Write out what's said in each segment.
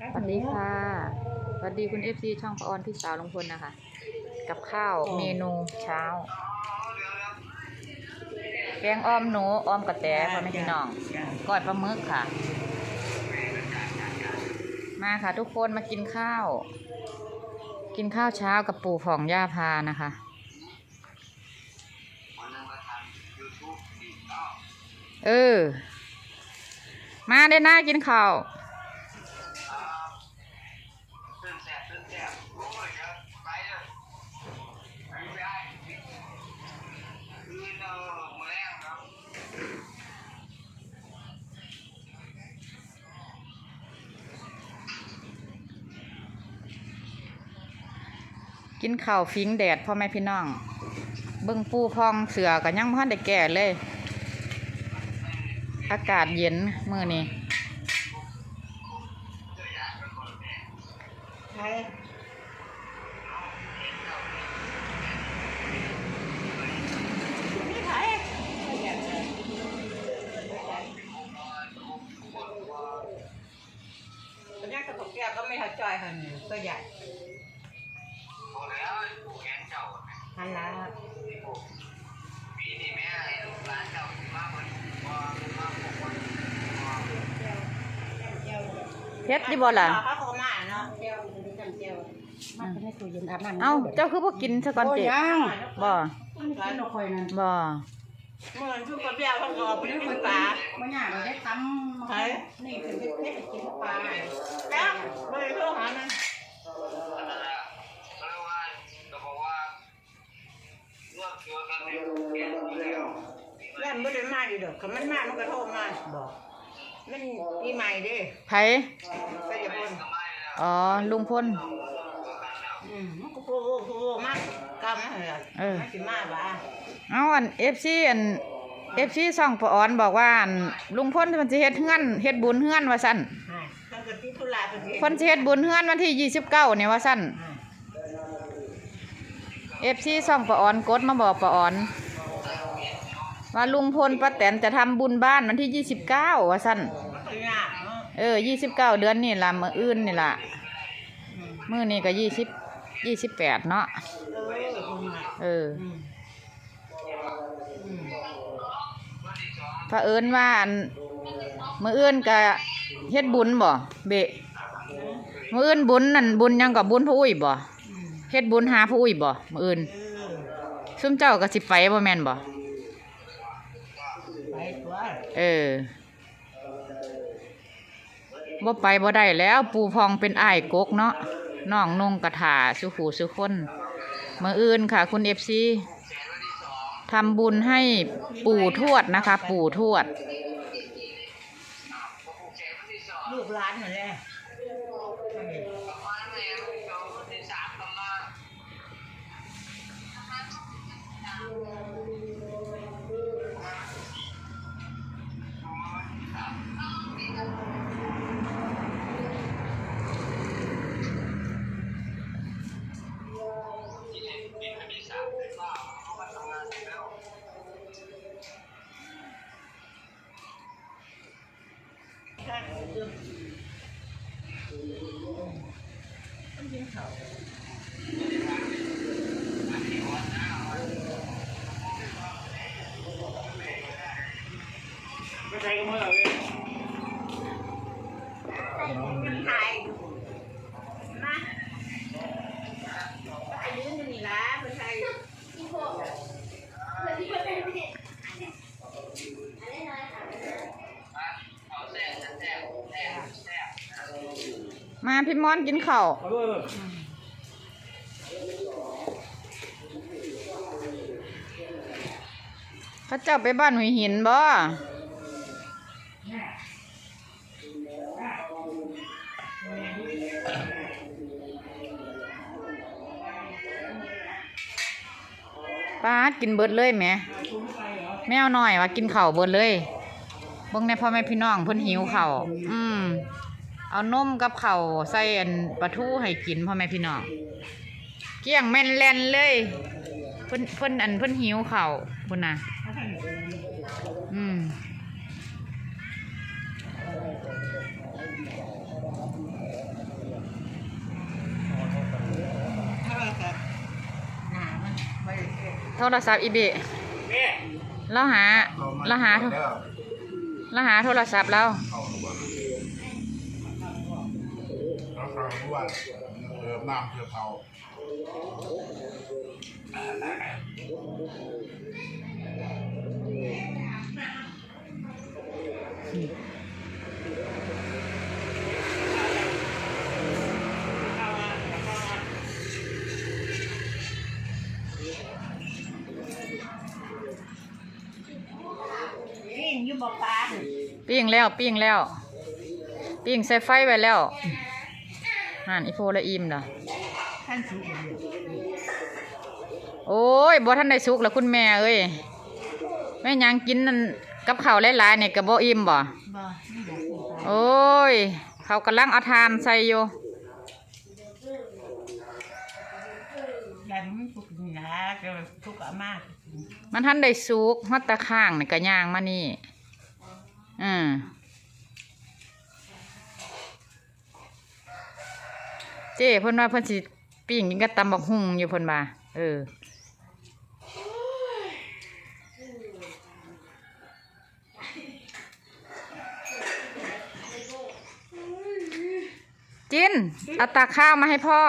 สวัสดีค่ะสวัสดีคุณเอฟซีช่องปะออนพี่สาวลุงพลนะคะ กับข้าวเมนูเช้า แกงอ้อมหนูอ้อมกระแตพ่อแม่พี่น้องก้อยปลาหมึกค่ะ มาค่ะทุกคนมากินข้าว กินข้าวเช้ากับปู่ผ่องย่าพานะคะเออ มาได้หน้ากินข้าว กินข้าวฟิงแดดพ่อแม่พี่น้อง เบิ่งปูพองเสือกันยังพ่ทันได้แก่เลย อากาศเย็นมื้อนี้ ใช่ไม่ใช่ตัวนี้กระตุกแก้วก็ไม่ทัดจอยค่ะนี่ตัวใหญ่ฮันละเพชรดิบ่ล่ะเขาโคม่าเนาะเจียวจำเจียว มันจะไม่ตู้เย็นอาบน้ำเอ้าเจ้าคือบ่กินซะก่อนเจ็ยังบ่ร้านเราคอยนั่นบ่เมื่อทุกคนเบี้ยวเขาก็ไปกินปลามื่อหยาเราได้ทำใช่นี่คือเพชรกินปลาแล้วไม่รู้หามันแล่นไม่ได้มาอยู่ดอกคำมันมามันก็โทรมาบอกมันปีใหม่เด้ไผก็อย่าบ่นอ๋อลุงพล อืมมันก็โผล่โผล่มากกำมันเหรอเออ มันสิมาบ้าเอาอัน FC อัน FC ช่องปะออนบอกว่าอันลุงพลเพิ่นสิเฮ็ดเฮือนเฮ็ดบุญเฮือนว่าซั่นอ่าตั้งแต่ที่ธุระเป็นเพิ่นสิเฮ็ดบุญเฮือนวันที่29เนี่ยว่าซั่น FC ช่องปะออนกดมาบอกปะออน ว่าลุงพลป้าแตนจะทำบุญบ้านวันที่29ว่าซั่นมันก็ยากเนาะเออยี่สิบเก้าเดือนนี่ละมื้ออื่นนี่ละอืมมื้อนี้ก็ยี่สิบ ยี่สิบแปดเนาะ เออเอออืมอืมพระเผอิญว่าอันมื้ออื่นก็เฮ็ดบุญบ่ เบะมื้ออื่นบุญนั่นบุญยังกับบุญพระอุ้ยบ่ เฮ็ดบุญหาพระอุ้ยบ่ มื้ออื่นเออซุมเจ้าก็สิไปบ่แม่นบ่ เออบ่ไปบ่ได้แล้ว ปูพองเป็นอ้ายกกเนาะ น้องนงกระถาสุขูสุคนมืออื่นค่ะ คุณเอฟซีทำบุญให้ปู่ทวดนะคะ ปู่ทวด ลูกหลานเหมือนแหละไม่ใช่ก็เมื่อเลย มันถ่ายมาไปยืนอยู่นี่ละมันถ่าย มา พี่มอนกินข้าวเอาเลยพระเจ้าไปบ้านหุยหินบ่ป้ากินเบิดเลยแหม่แมวน้อยว่ากินเข้าเบิดเลยบิ่งในพ่อแม่พี่น้องเพิ่นหิวเข้าอืม เอานมกับเข่าใส่อันปลาทูให้กินพ่อแม่พี่น้อง เกี่ยงแม่นแลนเลย เพิ่นเพิ่นอันเพิ่นหิวเข่าพุ่นนะอืมโทรศัพท์อีเบะแล้วหาแล้วหาแล้วหาโทรศัพท์เรา ราคาทุกวันเติมน้ำเพื่อเผานี่อยู่บ่ปานปิ้งแล้วปิ้งแล้ว ปิ้งใส่ไฟไว้แล้ว ห่านอีโฟละอิ่มเด้อท่านสูงอยู่โอ้ยบ่ทันได้สุกแล้วคุณแม่เอ้ยแม่ยังกินนั่นกับข้าวหลายๆเนี่ยก็บ่อิ่มบ่บ่นี่อยากกินปลาโอ้ย เขากำลังเอาทานใส่อยู่ยายมันสุกนี่นะก็สุกเอามากมันทันได้สุกฮอดตะข้างนี่ก็ย่างมานี่อืม เจ้เพิ่นว่าเพิ่นสิปิ้งกินกับตำบักหุ่งอยู่เพิ่นว่าเออจินเอาตักข้าวมาให้พ่อ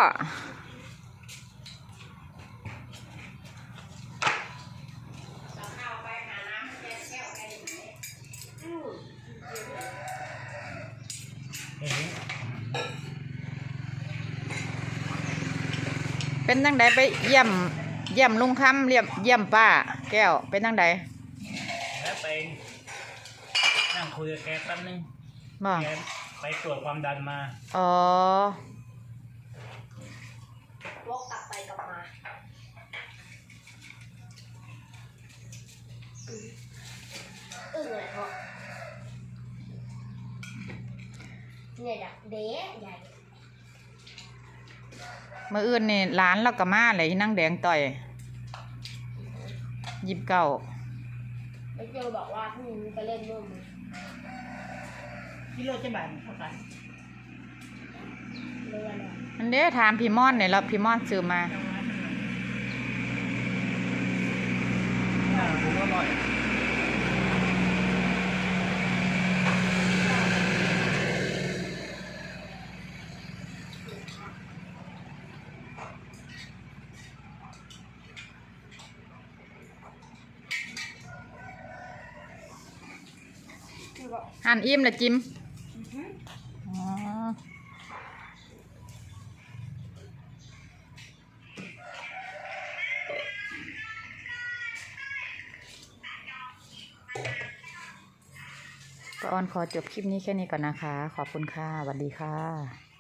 เป็นจังใดไปเยี่ยมเยี่ยมลุงคำเยี่ยมเยี่ยมป้า แก้วเป็นจังใดแล้วไปนั่งคุยกับแกแป๊บนึงบ่แกไปตรวจความดันมา อ๋อวกกลับไปกลับมาอึ้งเลยพ่อเนี่ยดักเด๊ะใหญ่ เมื่ออื่นนี่ร้านเราก็มาเลยนั่งแดงต่อยยิบเก่าแล้วเจอบอกว่าพรุ่งนี้ไปเล่นนู่นกิโลจะบาทเท่ากันเรือเนี่ยอันเด้ถามพี่ม่อนเนี่ยแล้วพี่ม่อนซื้อมาผมอร่อย หันอิ่มละจิมอ๋อป้าออนขอจบคลิปนี้แค่นี้ก่อนนะคะ ขอบคุณค่ะสวัสดีค่ะ